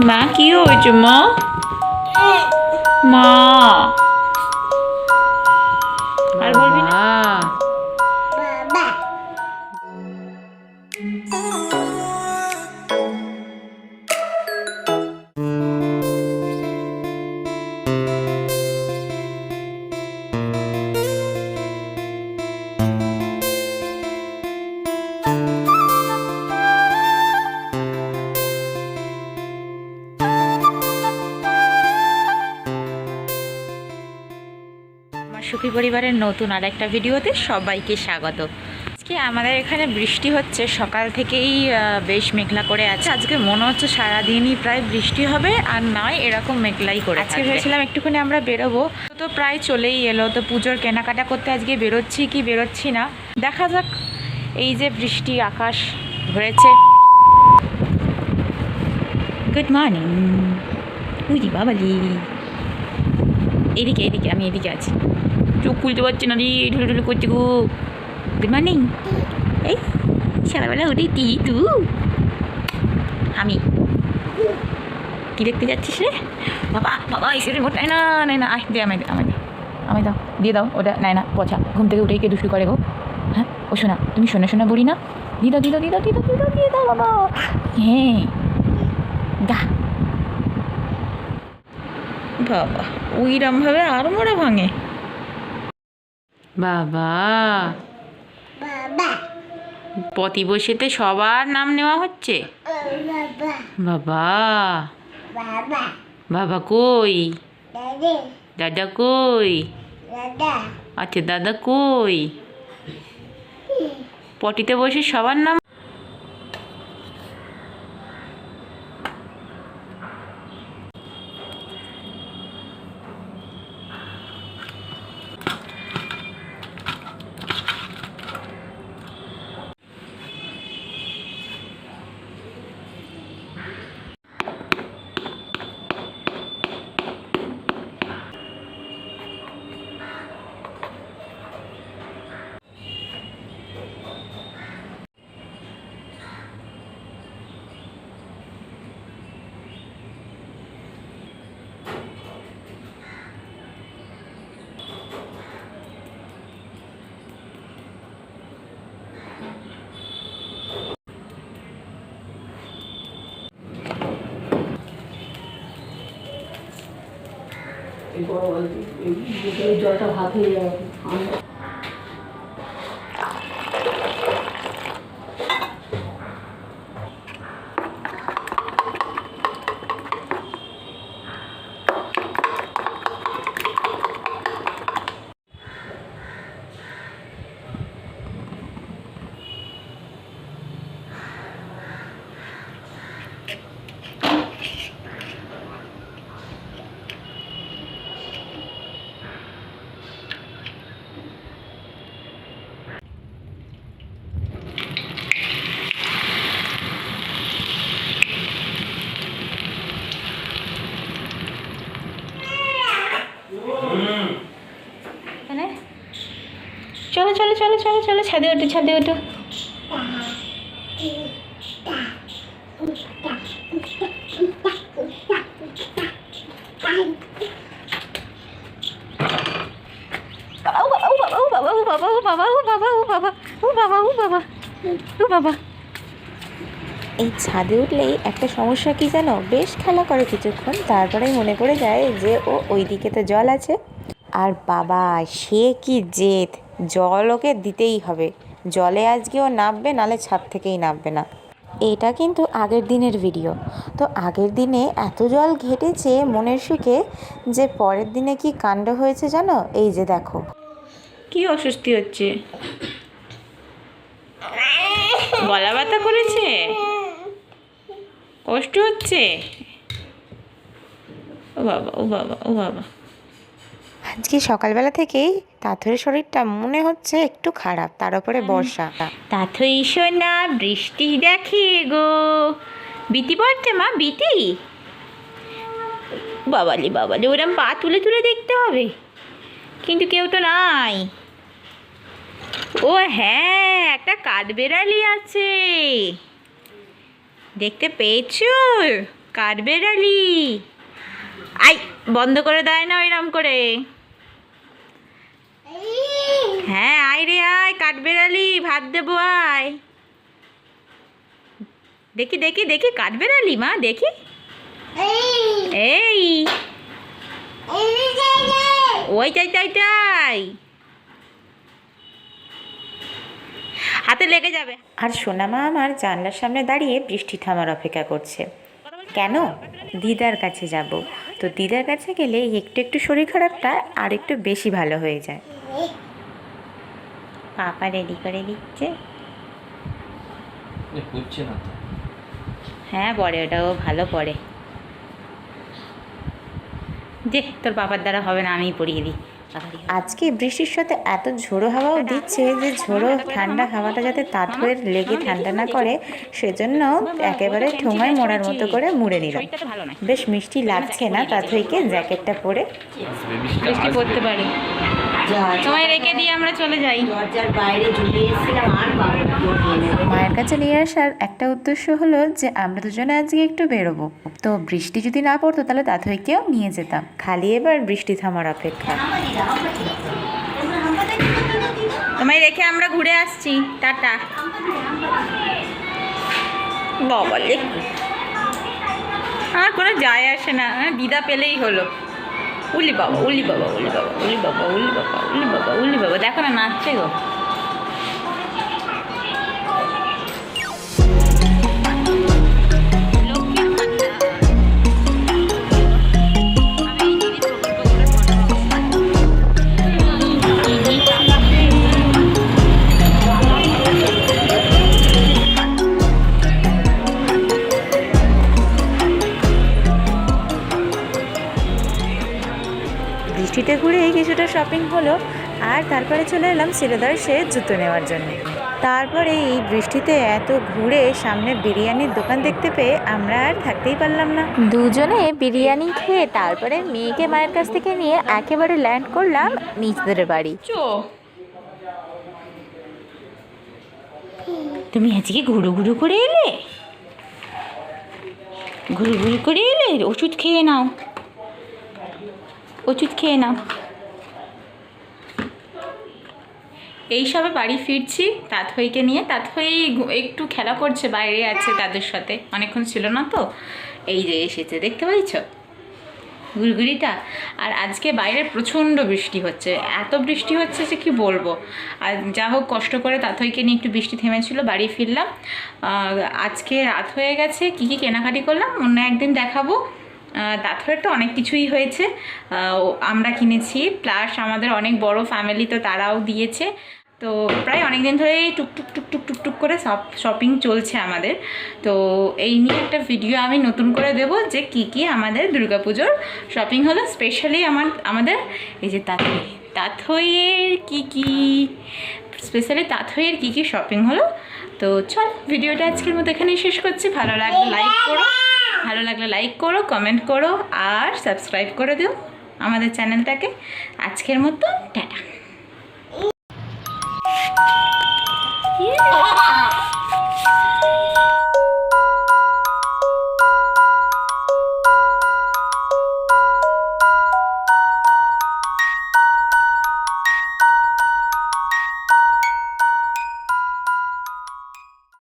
মা কি হয়েছে মা মা সুখী পরিবারের নতুন আর একটা ভিডিওতে সবাইকে স্বাগত। আজকে আমাদের এখানে বৃষ্টি হচ্ছে সকাল থেকেই বেশ মেঘলা করে আছে। আজকে মনে হচ্ছে সারাদিনই প্রায় বৃষ্টি হবে আর নয় এরকম মেঘলাই করে আজকে ভেবেছিলাম একটুখানি আমরা বেরোবো। তো প্রায় চলেই এলো তো পুজোর কেনাকাটা করতে আজকে বেরোচ্ছি কি বেরোচ্ছি না। দেখা যাক এই যে বৃষ্টি আকাশ ধরেছে। গুড মর্নিং উজি বাবালি। এদিকে এদিকে আমি এদিকে আছি। চোখ খুলতে পারছি না রে, ঢুলু ঢুলু করছি গো। গুড মর্নিং এই, সকালবেলা উঠেই টি তু? আমি। কি দেখতে যাচ্ছিস রে? বাবা বাবা এসে রিমোট নেয় না নেয় না, আয়, দে আমায় দে আমায় দাও, দিয়ে দাও, ওটা নেয় না, পচা। ঘুম থেকে উঠেই কে দুষ্টু করে গো। হ্যাঁ ও শোনা, তুমি শোনা শোনা বলি না। দিয়ে দাও দিয়ে দাও দিয়ে দাও দিয়ে দাও বাবা। হ্যাঁ। গা বাবা ওইরমভাবে আর মোড়া ভাঙে। বাবা। প্রতি বসেতে সবার নাম নেওয়া হচ্ছে? বাবা। বাবা। কই? দাদা। কই? আচ্ছা দাদা কই? পটিতে বসে সবার নাম एक और वाली एक जो हाथ में চলো চলো চলো চলো চলো, ছাদে ওঠো ছাদে ওঠো। বাবা ও বাবা ও বাবা ও বাবা ও বাবা ও বাবা ও বাবা এই ছাদে উঠলেই একটা সমস্যা কি জানো? বেশ খেলা করে কিছুক্ষণ, তারপরেই মনে পড়ে যায় যে, ও ওই দিকে তো জল আছে। আর বাবা, সে কি জেদ! জল ওকে দিতেই হবে। জলে আজকে ও নামবে নালে ছাদ থেকেই নামবে না। এটা কিন্তু আগের দিনের ভিডিও তো আগের দিনে এত জল ঘেটেছে মনের সুখে যে পরের দিনে কি কাণ্ড হয়েছে জানো? এই যে দেখো। কি অস্বস্তি হচ্ছে? গলা ব্যথা করেছে? কষ্ট হচ্ছে? ও বাবা ও বাবা ও বাবা। আজকে সকালবেলা থেকেই তাথরের শরীরটা মনে হচ্ছে একটু খারাপ তার উপরে বর্ষা। তাথই সোনা বৃষ্টি দেখে গো। বিতি পড়ছে মা বিতি? বাবালি বাবালি ওরম পা তুলে তুলে দেখতে হবে। কিন্তু কেউ তো নাই। ও হ্যাঁ একটা কাঠবেড়ালি আছে। দেখতে পেয়েছ? কাঠবেড়ালি আই বন্ধ করে দেয় না ওইরম করে। হ্যাঁ আয় রে আয়, কাঠবেড়ালি, ভাত দেবো আয়। দেখি দেখি দেখি, কাঠবেড়ালি মা, দেখি। এই। ওই, চাই চাই চাই। হাতে লেগে যাবে। আর সোনামা আমার জানলার সামনে দাঁড়িয়ে বৃষ্টি থামার অপেক্ষা করছে। কেন? দিদার কাছে যাব। তো দিদার কাছে গেলে একটু একটু শরীর খারাপটা আর একটু বেশি ভালো হয়ে যায়। পাপা রেডি করে দিচ্ছে। হচ্ছে না তো। হ্যাঁ পরে ওটাও ভালো পড়ে যে তোর বাবার দ্বারা হবে না আমিই পড়িয়ে দিই। আজকে বৃষ্টির সাথে এত ঝোড়ো হাওয়াও দিচ্ছে যে ঝোড়ো ঠান্ডা হাওয়াটা যাতে তাঁতের লেগে ঠান্ডা না করে সেজন্য একেবারে ঠোঙায় মোড়ার মতো করে মুড়ে নিলাম। বেশ মিষ্টি লাগছে না তাঁতইকে জ্যাকেটটা পরে। বৃষ্টি পড়তে পারে। তোমায় রেখে দিয়ে আমরা চলে যাই। বাবু মায়ের কাছে নিয়ে আসার একটা উদ্দেশ্য হলো যে আমরা দুজনে আজকে একটু বেরোবো। তো বৃষ্টি যদি না পড়তো তাহলে তাথইকেও নিয়ে যেতাম। খালি এবার বৃষ্টি থামার অপেক্ষা। তোমায় রেখে আমরা ঘুরে আসছি। টাটা। বাবালে আর কোনো যায় আসে না। হ্যাঁ, দিদা পেলেই হলো। উলি বাবা উলি বাবা উলি বাবা উলি বাবা উলি বাবা উলি বাবা উলি বাবা, দেখো না নাচছে গো। বৃষ্টিতে ঘুরে কিছুটা শপিং হলো আর তারপরে চলে এলাম শিলদার সে জুতো নেওয়ার জন্য। তারপরে এই বৃষ্টিতে এত ঘুরে সামনে বিরিয়ানির দোকান দেখতে পেয়ে আমরা আর থাকতেই পারলাম না। দুজনে বিরিয়ানি খেয়ে তারপরে মেয়েকে মায়ের কাছ থেকে নিয়ে একেবারে ল্যান্ড করলাম নিজেদের বাড়ি। তুমি আজকে ঘুরু ঘুরু করে এলে? ঘুরু ঘুরু করে এলে? ওষুধ খেয়ে নাও। ওষুধ খেয়ে নাও। এই সবে বাড়ি ফিরছি, তাঁতহইকে নিয়ে। তাঁতহই একটু খেলা করছে, বাইরে আছে তাদের সাথে। অনেকক্ষণ ছিল না তো, এই যে এসেছে, দেখতে পাইছ? গুড়গুড়িটা আর আজকে বাইরে প্রচণ্ড বৃষ্টি হচ্ছে। এত বৃষ্টি হচ্ছে যে কি বলব? আর যা হোক কষ্ট করে তাঁতহইকে নিয়ে একটু বৃষ্টি থেমেছিল, বাড়ি ফিরলাম। আজকে রাত হয়ে গেছে, কী কী কেনাকাটি করলাম? অন্য একদিন দেখাবো। তারপরে তো অনেক কিছুই হয়েছে। আমরা কিনেছি। প্লাস আমাদের অনেক বড় ফ্যামিলি তো তারাও দিয়েছে। তো প্রায় অনেক দিন ধরেই টুকটুক টুকটুক টুকটুক করে সব শপিং চলছে আমাদের। তো এই নিয়ে একটা ভিডিও আমি নতুন করে দেব যে কি কি আমাদের দুর্গাপুজোর শপিং হলো। স্পেশালি আমার, আমাদের এই যে তাঁতই তাঁতইয়ের কি কি? স্পেশালি তাঁতইয়ের কি কি শপিং হলো? তো চল ভিডিওটা আজকের মতো এখানেই শেষ করছি। ভালো লাগলে লাইক করো। ভালো লাগলে লাইক করো কমেন্ট করো আর সাবস্ক্রাইব করে দিও আমাদের চ্যানেলটাকে আজকের মতো টাটা।